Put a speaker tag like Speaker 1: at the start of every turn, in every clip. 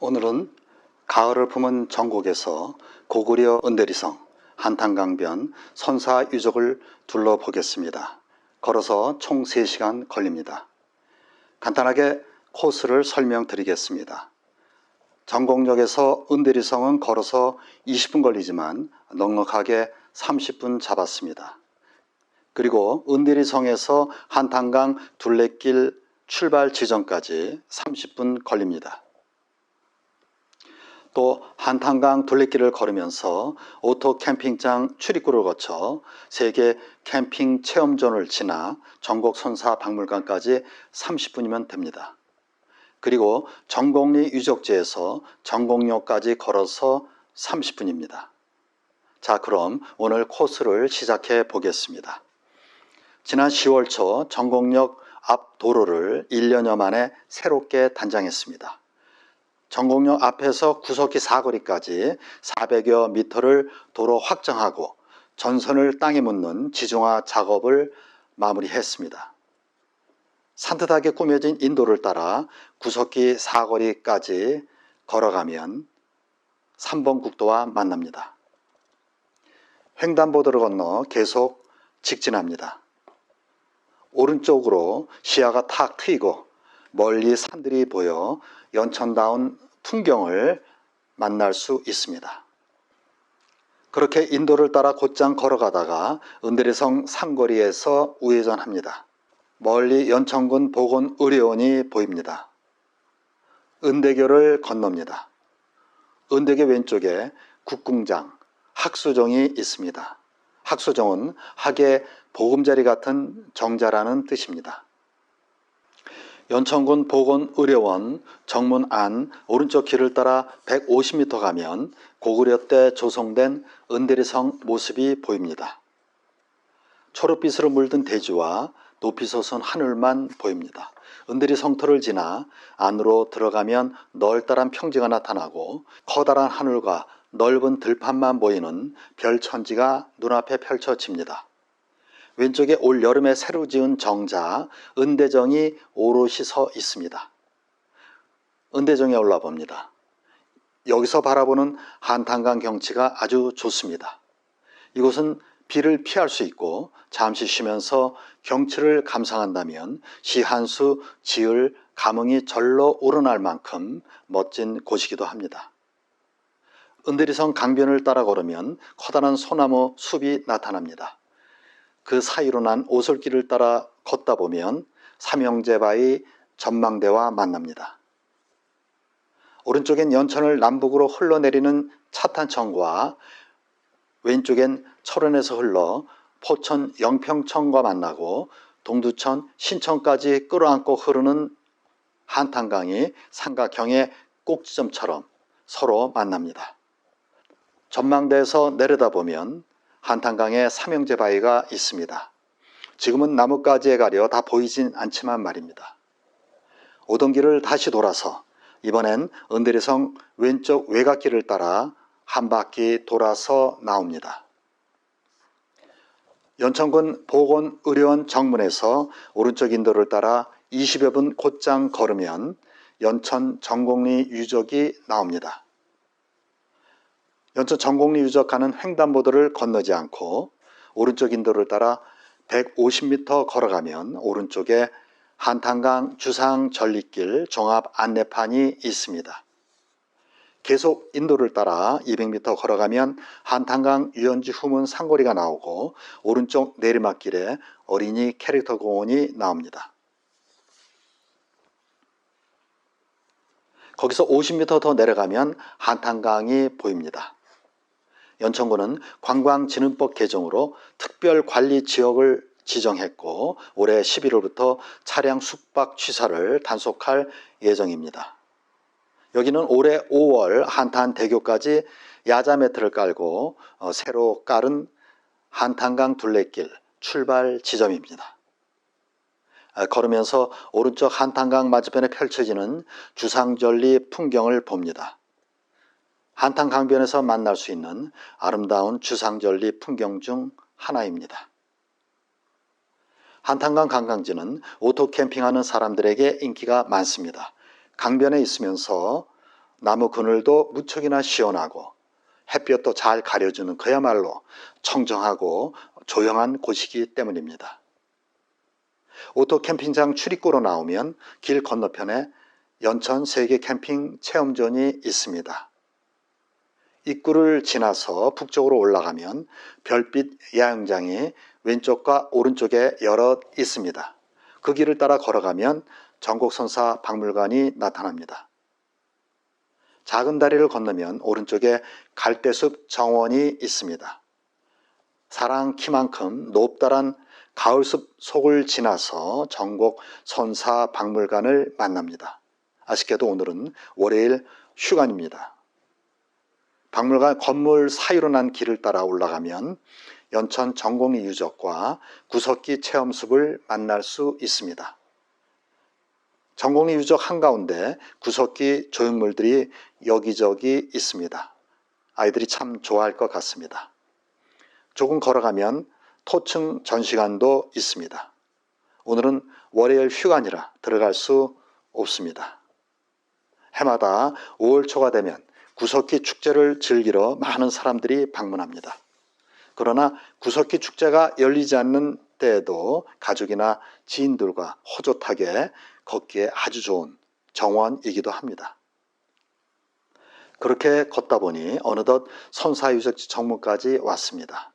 Speaker 1: 오늘은 가을을 품은 전국에서 고구려 은대리성, 한탄강변, 선사 유적을 둘러보겠습니다. 걸어서 총 3시간 걸립니다. 간단하게 코스를 설명드리겠습니다. 전곡역에서 은대리성은 걸어서 20분 걸리지만 넉넉하게 30분 잡았습니다. 그리고 은대리성에서 한탄강 둘레길 출발 지점까지 30분 걸립니다. 또 한탄강 둘레길을 걸으면서 오토 캠핑장 출입구를 거쳐 세계 캠핑 체험존을 지나 전곡 선사 박물관까지 30분이면 됩니다. 그리고 전곡리 유적지에서 전곡역까지 걸어서 30분입니다. 자, 그럼 오늘 코스를 시작해 보겠습니다. 지난 10월 초 전곡역 앞 도로를 1년여 만에 새롭게 단장했습니다. 전곡역 앞에서 구석기 사거리까지 400여 미터를 도로 확장하고 전선을 땅에 묻는 지중화 작업을 마무리했습니다. 산뜻하게 꾸며진 인도를 따라 구석기 사거리까지 걸어가면 3번 국도와 만납니다. 횡단보도를 건너 계속 직진합니다. 오른쪽으로 시야가 탁 트이고 멀리 산들이 보여 연천다운 풍경을 만날 수 있습니다. 그렇게 인도를 따라 곧장 걸어가다가 은대리성 상거리에서 우회전합니다. 멀리 연천군 보건의료원이 보입니다. 은대교를 건넙니다. 은대교 왼쪽에 국궁장, 학수정이 있습니다. 학수정은 학의 보금자리 같은 정자라는 뜻입니다. 연천군 보건의료원 정문 안 오른쪽 길을 따라 150m 가면 고구려 때 조성된 은대리성 모습이 보입니다. 초록빛으로 물든 대지와 높이 솟은 하늘만 보입니다. 은대리 성터를 지나 안으로 들어가면 널따란 평지가 나타나고 커다란 하늘과 넓은 들판만 보이는 별천지가 눈앞에 펼쳐집니다. 왼쪽에 올 여름에 새로 지은 정자 은대정이 오롯이 서 있습니다. 은대정에 올라 봅니다. 여기서 바라보는 한탄강 경치가 아주 좋습니다. 이곳은 비를 피할 수 있고 잠시 쉬면서 경치를 감상한다면 시한수 지을 감흥이 절로 우러날 만큼 멋진 곳이기도 합니다. 은대리성 강변을 따라 걸으면 커다란 소나무 숲이 나타납니다. 그 사이로 난 오솔길을 따라 걷다 보면 삼형제바위 전망대와 만납니다. 오른쪽엔 연천을 남북으로 흘러내리는 차탄천과 왼쪽엔 철원에서 흘러 포천 영평천과 만나고 동두천 신천까지 끌어안고 흐르는 한탄강이 삼각형의 꼭지점처럼 서로 만납니다. 전망대에서 내려다보면 한탄강에 삼형제 바위가 있습니다. 지금은 나뭇가지에 가려 다 보이진 않지만 말입니다. 오던 길을 다시 돌아서 이번엔 은대리성 왼쪽 외곽길을 따라 한 바퀴 돌아서 나옵니다. 연천군 보건의료원 정문에서 오른쪽 인도를 따라 20여 분 곧장 걸으면 연천 전곡리 유적이 나옵니다. 연천 전곡리 유적 가는 횡단보도를 건너지 않고 오른쪽 인도를 따라 150m 걸어가면 오른쪽에 한탄강 주상 전리길 종합 안내판이 있습니다. 계속 인도를 따라 200m 걸어가면 한탄강 유연지 후문 상거리가 나오고 오른쪽 내리막길에 어린이 캐릭터 공원이 나옵니다. 거기서 50m 더 내려가면 한탄강이 보입니다. 연천군은 관광진흥법 개정으로 특별관리지역을 지정했고 올해 11월부터 차량 숙박 취사를 단속할 예정입니다. 여기는 올해 5월 한탄대교까지 야자 매트를 깔고 어, 새로 깔은 한탄강 둘레길 출발 지점입니다. 아, 걸으면서 오른쪽 한탄강 맞은편에 펼쳐지는 주상절리 풍경을 봅니다. 한탄 강변에서 만날 수 있는 아름다운 주상절리 풍경 중 하나입니다. 한탄강 관광지는 오토 캠핑하는 사람들에게 인기가 많습니다. 강변에 있으면서 나무 그늘도 무척이나 시원하고 햇볕도 잘 가려주는 그야말로 청정하고 조용한 곳이기 때문입니다. 오토 캠핑장 출입구로 나오면 길 건너편에 연천 세계 캠핑 체험존이 있습니다. 입구를 지나서 북쪽으로 올라가면 별빛 야영장이 왼쪽과 오른쪽에 여럿 있습니다. 그 길을 따라 걸어가면 전국선사 박물관이 나타납니다. 작은 다리를 건너면 오른쪽에 갈대숲 정원이 있습니다. 사랑 키만큼 높다란 가을숲 속을 지나서 전국 선사 박물관을 만납니다. 아쉽게도 오늘은 월요일 휴관입니다. 박물관 건물 사이로 난 길을 따라 올라가면 연천 전공리 유적과 구석기 체험숲을 만날 수 있습니다. 전공리 유적 한가운데 구석기 조형물들이 여기저기 있습니다. 아이들이 참 좋아할 것 같습니다. 조금 걸어가면 토층 전시관도 있습니다. 오늘은 월요일 휴관이라 들어갈 수 없습니다. 해마다 5월 초가 되면 구석기 축제를 즐기러 많은 사람들이 방문합니다. 그러나 구석기 축제가 열리지 않는 때에도 가족이나 지인들과 호젓하게 걷기에 아주 좋은 정원이기도 합니다. 그렇게 걷다 보니 어느덧 선사유적지 정문까지 왔습니다.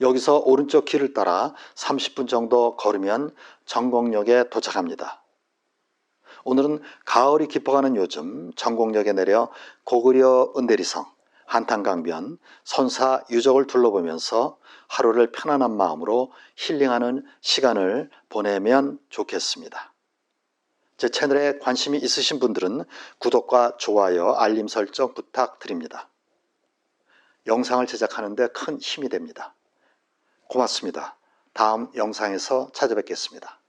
Speaker 1: 여기서 오른쪽 길을 따라 30분 정도 걸으면 전곡역에 도착합니다. 오늘은 가을이 깊어가는 요즘 전곡역에 내려 고구려 은대리성, 한탄강변, 선사 유적을 둘러보면서 하루를 편안한 마음으로 힐링하는 시간을 보내면 좋겠습니다. 제 채널에 관심이 있으신 분들은 구독과 좋아요, 알림 설정 부탁드립니다. 영상을 제작하는데 큰 힘이 됩니다. 고맙습니다. 다음 영상에서 찾아뵙겠습니다.